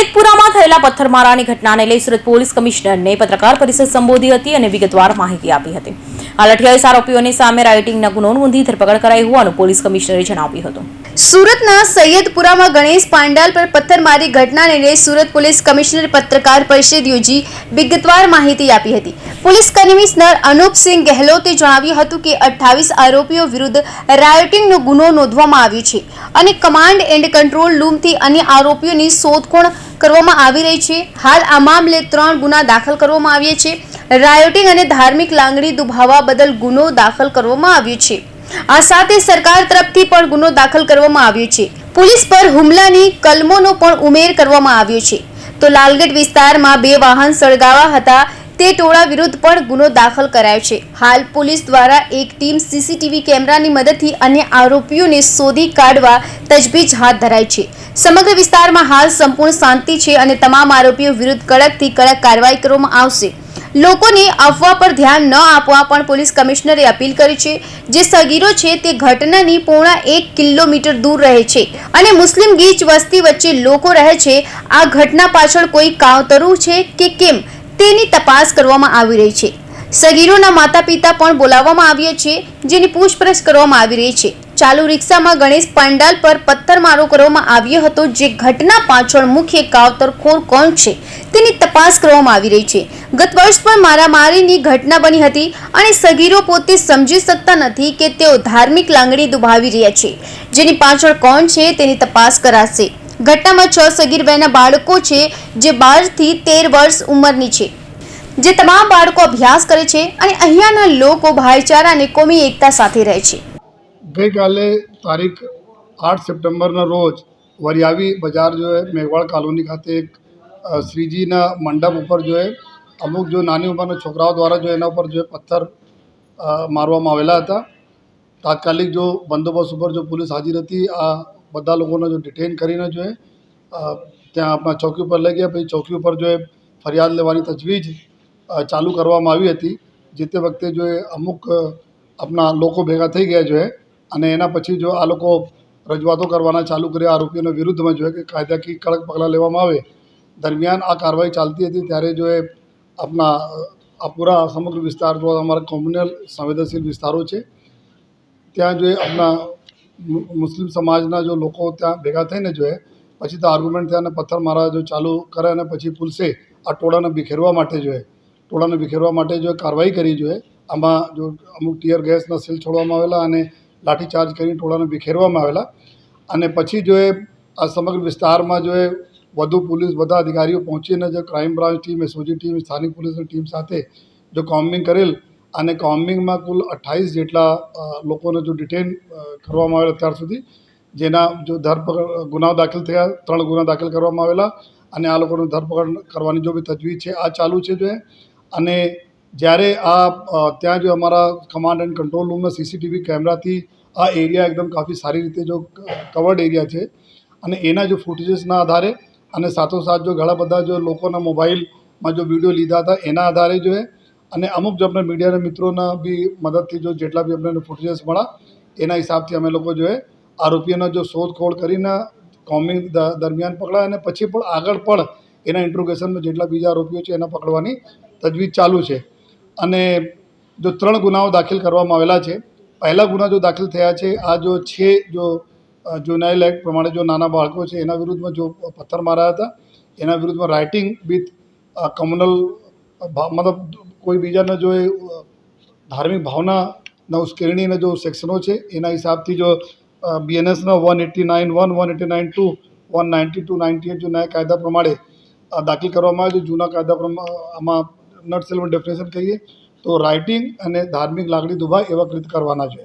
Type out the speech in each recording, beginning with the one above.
સૈયદપુરામાં થયેલા પથ્થરમારાની ઘટનાને લઈ સુરત પોલીસ કમિશનરને પત્રકાર પરિષદ સંબોધી હતી અને વિગતવાર માહિતી આપી હતી. આ લઠિયાવીસ આરોપીઓની સામે રાઇટિંગના ગુનો નોંધી ધરપકડ કરાઈ હોવાનું પોલીસ કમિશનરે જણાવ્યું હતું. સુરતના સૈયદપુરામાં ગણેશ પાંડાલ પર પથ્થરમારી ઘટનાને લઈ સુરત પોલીસ કમિશનર પત્રકાર પરિષદ યોજી વિગતવાર માહિતી આપી હતી. પોલીસ કમિશનર અનુપસિંહ ગહેલોતે જણાવ્યું હતું કે અઠ્ઠાવીસ આરોપીઓ વિરુદ્ધ રાયોટિંગનો ગુનો નોંધવામાં આવ્યો છે અને કમાન્ડ એન્ડ કંટ્રોલ રૂમથી અન્ય આરોપીઓની શોધખોળ કરવામાં આવી રહી છે. હાલ આ મામલે ત્રણ ગુના દાખલ કરવામાં આવ્યા છે. રાયોટિંગ અને ધાર્મિક લાંગણી દુભાવવા બદલ ગુનો દાખલ કરવામાં આવ્યો છે. આ સાથે સરકાર તરફથી પણ ગુનો દાખલ કરવામાં આવ્યો છે. પોલીસ પર હુમલાની કલમોનો પણ ઉમેર કરવામાં આવ્યો છે. તો લાલગઢ વિસ્તારમાં બે વાહન સળગાવા હતા. તે ટોળા વિરુદ્ધ પણ ગુનો દાખલ કરાયો છે. હાલ પોલીસ દ્વારા એક ટીમ સીસીટીવી કેમેરાની મદદથી અન્ય આરોપીઓને શોધી કાઢવા તજવીજ હાથ ધરાઈ છે. સમગ્ર વિસ્તારમાં હાલ સંપૂર્ણ શાંતિ છે અને તમામ આરોપીઓ વિરુદ્ધ કડકથી કડક કાર્યવાહી કરવામાં આવશે. લોકોને અફવા પર ધ્યાન ન આપવા પણ પોલીસ કમિશનરે અપીલ કરી છે. જે સગીરો છે તે ઘટનાની પૂર્ણ એક કિલોમીટર દૂર રહે છે અને મુસ્લિમ ગીચ વસ્તી વચ્ચે લોકો રહે છે. આ ઘટના પાછળ કોઈ કાવતરું છે કે કેમ તેની તપાસ કરવામાં આવી રહી છે. સગીરોના માતા પિતા પણ બોલાવવામાં આવ્યા છે, જેની પૂછપરછ કરવામાં આવી રહી છે. ચાલુ રિક્ષામાં ગણેશ પંડાલ પર પથ્થરમારો કરવામાં આવ્યો હતો, જે ઘટના પાછળ મુખ્ય કાવતરખોર કોણ છે તેની તપાસ કરવામાં આવી રહી છે. ગત વર્ષ પણ મારામારીની ઘટના બની હતી અને સગીરો પોતે સમજી શકતા નથી કે તેઓ ધાર્મિક લાંગણી દુભાવી રહ્યા છે. જેની પાછળ કોણ છે તેની તપાસ કરાશે. ઘટનામાં છ સગીર બહેના બાળકો છે, જે બારથી તેર વર્ષ ઉંમરની છે. જે તમામ બાળકો અભ્યાસ કરે છે અને અહીંયાના લોકો, ભાઈચારા અને કોમી એકતા સાથે રહે છે. ગઈકાલે તારીખ આઠ સપ્ટેમ્બરના રોજ વરિયાવી બજાર જો હે, મેઘવાળ કોલોની ખાતે એક શ્રીજીના મંડપ ઉપર જો અમુક જો નાની ઉંમરના છોકરાઓ દ્વારા જો એના ઉપર જો પથ્થર મારવામાં આવેલા હતા. તાત્કાલિક જો બંદોબસ્ત ઉપર જો પોલીસ હાજર હતી, આ બધા લોકોને જો ડિટેન કરીને જો ત્યાં આપણા ચોકી ઉપર લઈ ગયા. પછી ચોકી ઉપર જો ફરિયાદ લેવાની તજવીજ ચાલુ કરવામાં આવી હતી. જે તે વખતે જો એ અમુક આપણા લોકો ભેગા થઈ ગયા જો અને એના પછી જો આ લોકો રજૂઆતો કરવાના ચાલુ કર્યા આરોપીઓના વિરુદ્ધમાં જો હે કે કાયદાકીય કડક પગલાં લેવામાં આવે, દરમિયાન આ કાર્યવાહી ચાલતી હતી ત્યારે જો એ આપણા આ પૂરા સમગ્ર વિસ્તાર જો અમારા કોમ્યુનલ સંવેદનશીલ વિસ્તારો છે, ત્યાં જો આપણા મુસ્લિમ સમાજના જો લોકો ત્યાં ભેગા થઈને જો પછી તો આર્ગ્યુમેન્ટ થયા અને પથ્થર મારા જો ચાલુ કરે અને પછી પુલસે આ ટોળાને બિખેરવા માટે જોઈએ ટોળાને બિખેરવા માટે જો કાર્યવાહી કરી જોઈએ આમાં જો અમુક ટીયર ગેસના સેલ છોડવામાં આવેલા અને લાઠીચાર્જ કરીને ટોળાને વિખેરવામાં આવેલા. અને પછી જો એ આ સમગ્ર વિસ્તારમાં જો એ વધુ પોલીસ, બધા અધિકારીઓ પહોંચીને જો crime branch team SOG team સ્થાનિક પોલીસની ટીમ સાથે જો કોમ્બિંગ કરેલ અને કોમ્બિંગમાં કુલ અઠ્ઠાવીસ જેટલા લોકોને જો ડિટેન કરવામાં આવેલા અત્યાર સુધી, જેના જો ધરપકડ ગુનાઓ દાખલ થયા, ત્રણ ગુના દાખલ કરવામાં આવેલા અને આ લોકોની ધરપકડ કરવાની જો બી તજવીજ છે, આ ચાલુ છે જો અને જ્યારે આ ત્યાં જો અમારા કમાન્ડ એન્ડ કંટ્રોલ રૂમના સીસીટીવી કેમેરાથી આ એરિયા એકદમ કાફી સારી રીતે જો કવર્ડ એરિયા છે. અને એના જો ફૂટેજીસના આધારે અને સાથોસાથ જો ઘણા બધા જો લોકોના મોબાઈલમાં જો વીડિયો લીધા હતા, એના આધારે જો અને અમુક જો આપણે મીડિયાના મિત્રોના બી મદદથી જો જેટલા બી આપણે ફૂટેજીસ મળ્યા, એના હિસાબથી અમે લોકો જો આરોપીઓનો જો શોધખોળ કરીને કોમિંગ દરમિયાન પકડાય અને પછી પણ આગળ પણ એના ઇન્ટ્રોગેશનમાં જેટલા બીજા આરોપીઓ છે એના પકડવાની તજવીજ ચાલુ છે. અને જો ત્રણ ગુનાઓ દાખલ કરવામાં આવેલા છે, પહેલા ગુના જો દાખલ થયા છે, આ જો છે, જો જુનાઇલ એક્ટ પ્રમાણે જો નાના બાળકો છે, એના વિરુદ્ધમાં જો પથ્થર માર્યા હતા, એના વિરુદ્ધમાં રાઇટિંગ વિથ કમ્યુનલ મતલબ કોઈ બીજાને જો એ ધાર્મિક ભાવનાના ઉશ્કેરણીના જો સેક્શનો છે, એના હિસાબથી જો બીએનએસના one eighty nine one one eighty nine two one ninety two ninety eight જો નયા કાયદા પ્રમાણે દાખલ કરવામાં આવે જૂના કાયદા પ્રમાણે આમાં નટ સેલમાં ડેફિનેશન કહીએ, તો રાઇટિંગ અને ધાર્મિક લાગણી દુભાય એવા કૃત કરવાના છે.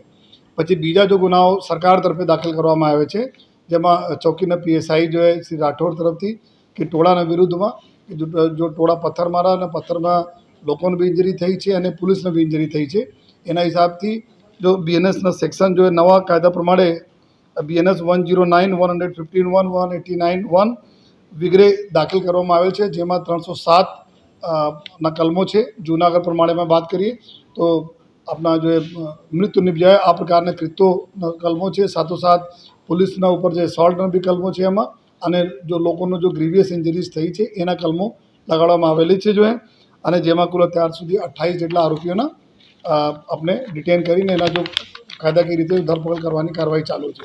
પછી બીજા જો ગુનાઓ સરકાર તરફે દાખલ કરવામાં આવે છે, જેમાં ચોકીના પીએસઆઈ જો શ્રી રાઠોડ તરફથી કે ટોળાના વિરુદ્ધમાં જો ટોળા પથ્થર મારા અને પથ્થરમાં લોકોને બી ઇન્જરી થઈ છે અને પોલીસને બી ઇન્જરી થઈ છે, એના હિસાબથી જો બીએનએસના સેક્શન જો નવા કાયદા પ્રમાણે BNS one zero nine one hundred fifteen one one eighty nine one વગેરે દાખલ કરવામાં આવેલ છે, જેમાં ત્રણસો સાત ના કલમો છે. જૂનાગઢ પ્રમાણેમાં વાત કરીએ તો આપણા જે મૃત્યુ નિપજાય આ પ્રકારના કૃત્યો કલમો છે. સાથોસાથ પોલીસના ઉપર જે સોલ્ટના બી કલમો છે એમાં અને જો લોકોનો જો ગ્રીવિયસ ઇન્જરીઝ થઈ છે એના કલમો લગાડવામાં આવેલી છે જો અને જેમાં કુલ અત્યાર સુધી અઠ્ઠાવીસ જેટલા આરોપીઓના આપણે ડિટેન કરીને એના જો કાયદાકીય રીતે ધરપકડ કરવાની કાર્યવાહી ચાલુ છે.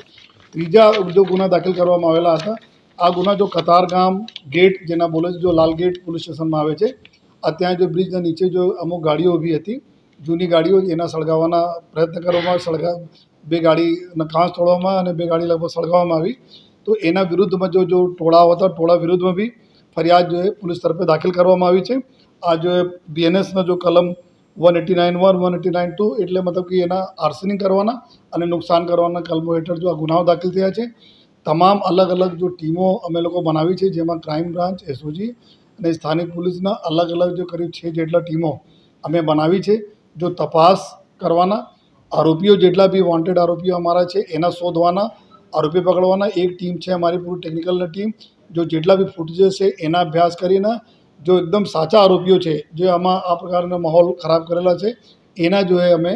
ત્રીજા જો ગુના દાખલ કરવામાં આવેલા હતા, આ ગુના જો કતારગામ ગેટ જેના બોલે છે, જો લાલ ગેટ પોલીસ સ્ટેશનમાં આવે છે આ ત્યાં જો બ્રિજના નીચે જો અમુક ગાડીઓ ઊભી હતી, જૂની ગાડીઓ એના સળગાવવાના પ્રયત્ન કરવામાં સળગા, બે ગાડીના કાંચ તોડવામાં અને બે ગાડી લગભગ સળગાવવામાં આવી. તો એના વિરુદ્ધમાં જો જો ટોળાઓ હતા, ટોળા વિરુદ્ધમાં બી ફરિયાદ જો એ પોલીસ તરફે દાખલ કરવામાં આવી છે. આ જો બીએનએસના જો કલમ one eighty nine one one eighty nine two એટલે મતલબ કે એના આર્સનિંગ કરવાના અને નુકસાન કરવાના કલમો હેઠળ જો આ ગુનાઓ દાખલ થયા છે. તમામ અલગ અલગ જો ટીમો અમે લોકો બનાવી છે, જેમાં ક્રાઇમ બ્રાન્ચ એસઓજી અને સ્થાનિક પોલીસના અલગ અલગ જે કરીબ છે જેટલા ટીમો અમે બનાવી છે, જો તપાસ કરવાના આરોપીઓ જેટલા બી વોન્ટેડ આરોપીઓ અમારા છે, એના શોધવાના, આરોપી પકડવાના, એક ટીમ છે અમારી પૂરી ટેકનિકલની ટીમ, જો જેટલા બી ફૂટેજ છે એના અભ્યાસ કરીને, જો એકદમ સાચા આરોપીઓ છે, જે આમાં આ પ્રકારનો માહોલ ખરાબ કરેલા છે, એના જો અમે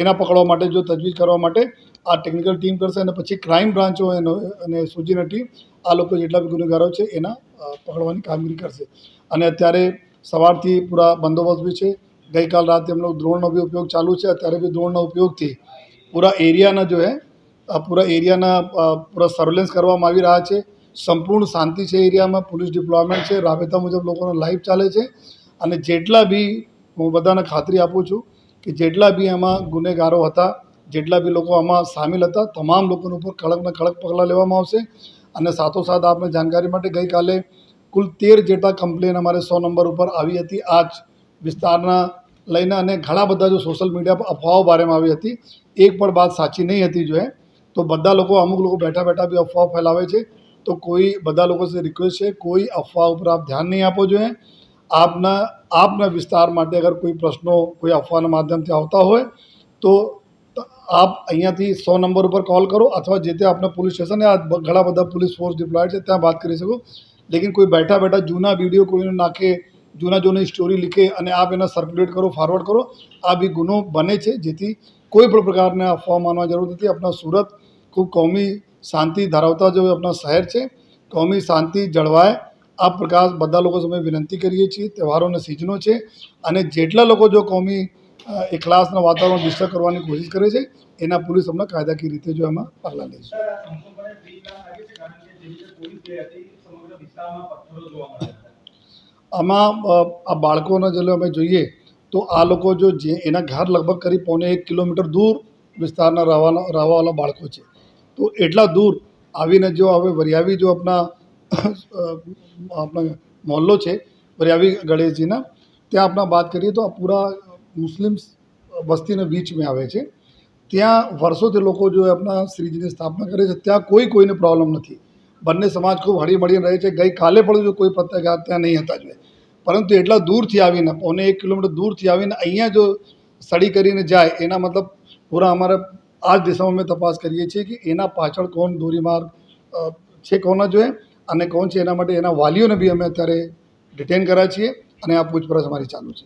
એના પકડવા માટે જો તજવીજ કરવા માટે આ ટેકનિકલ ટીમ કરશે અને પછી ક્રાઇમ બ્રાન્ચો એનો અને સુજીની ટીમ આ લોકો જેટલા બી ગુનેગારો છે એના પકડવાની કામગીરી કરશે. અને અત્યારે સવારથી પૂરા બંદોબસ્ત બી છે. ગઈકાલ રાતે એમનો દ્રોણનો બી ઉપયોગ ચાલુ છે. અત્યારે બી દ્રોણના ઉપયોગથી પૂરા એરિયાના જો હે પૂરા એરિયાના પૂરા સર્વેલન્સ કરવામાં આવી રહ્યા છે. સંપૂર્ણ શાંતિ છે એરિયામાં. પોલીસ ડિપ્લોયમેન્ટ છે. રાબેતા મુજબ લોકોનો લાઈફ ચાલે છે. અને જેટલા બી હું બધાને ખાતરી આપું છું કે જેટલા બી એમાં ગુનેગારો હતા, જેટલા બી લોકો આમાં સામેલ હતા, તમામ લોકોના ઉપર કડકના કડક પગલાં લેવામાં આવશે. અને સાથોસાથ આપને જાણકારી માટે ગઈકાલે કુલ તેર જેટલા કમ્પ્લેન અમારે સો નંબર ઉપર આવી હતી. આ જ વિસ્તારના લઈને અને ઘણા બધા જો સોશિયલ મીડિયા પર અફવાઓ બારેમાં આવી હતી. એક પણ વાત સાચી નહીં હતી જો તો બધા લોકો અમુક લોકો બેઠા બેઠા બી અફવાઓ ફેલાવે છે. તો કોઈ બધા લોકો રિક્વેસ્ટ છે, કોઈ અફવા ઉપર આપ ધ્યાન નહીં આપો જોઈએ આપના આપના વિસ્તાર માટે અગર કોઈ પ્રશ્નો, કોઈ અફવાના માધ્યમથી આવતા હોય, તો આપ અહીંયાથી સો નંબર ઉપર કોલ કરો અથવા જે તે આપના પોલીસ સ્ટેશન આ ઘણા બધા પોલીસ ફોર્સ ડિપ્લોયડ છે, ત્યાં વાત કરી શકો. લેકિન કોઈ બેઠા બેઠા જૂના વીડિયો કોઈને નાખે, જૂના જૂની સ્ટોરી લીખે અને આપ એને સર્ક્યુલેટ કરો ફોરવર્ડ કરો, આ બી ગુનો બને છે. જેથી કોઈ પણ પ્રકારના અફવા માનવા જરૂર નથી. આપણા સુરત ખૂબ કોમી શાંતિ ધરાવતા જો આપણા શહેર છે, કોમી શાંતિ જળવાય. આ પ્રકાર બધા લોકો સામે વિનંતી કરીએ છીએ. તહેવારોના સિઝનો છે અને જેટલા લોકો જો કોમી અ, એકલાસના વાતાવરણ ડિસ્ટર્બ કરવાની કોશિશ કરે છે. એના પોલીસ અમને કાયદાકીય રીતે જો એમાં પગલાં લાગે છે આમાં આ બાળકોને જો અમે જોઈએ તો આ લોકો જો જે એના ઘર લગભગ કરી પૌને એક કિલોમીટર દૂર વિસ્તારના રહેવાના રહેવાવાળા બાળકો છે. તો એટલા દૂર આવીને જો હવે વરિયાવી જો આપણા આપણા મોહલ્લો છે વરિયાવી ગણેશજીના ત્યાં આપણા વાત કરીએ તો આ પૂરા મુસ્લિમ વસ્તીના બીચમાં આવે છે. ત્યાં વર્ષોથી લોકો જો આપણા શ્રીજીની સ્થાપના કરે છે ત્યાં કોઈ કોઈને પ્રોબ્લેમ નથી. બંને સમાજ ખૂબ હળી મળીને રહે છે. ગઈકાલે પણ જો કોઈ પત્રકાર ત્યાં નહીં હતા જોઈએ પરંતુ એટલા દૂરથી આવીને પોને એક કિલોમીટર દૂરથી આવીને અહીંયા જો સડી કરીને જાય એના મતલબ પૂરા અમારે આ જ દિશામાં અમે તપાસ કરીએ છીએ કે એના પાછળ કોણ ધોરીમાર અ, છે કોના જોઈએ અને કોણ છે એના માટે એના વાલીઓને બી અમે અત્યારે ડિટેન કર્યા છીએ અને આ પૂછપરછ અમારી ચાલુ છે.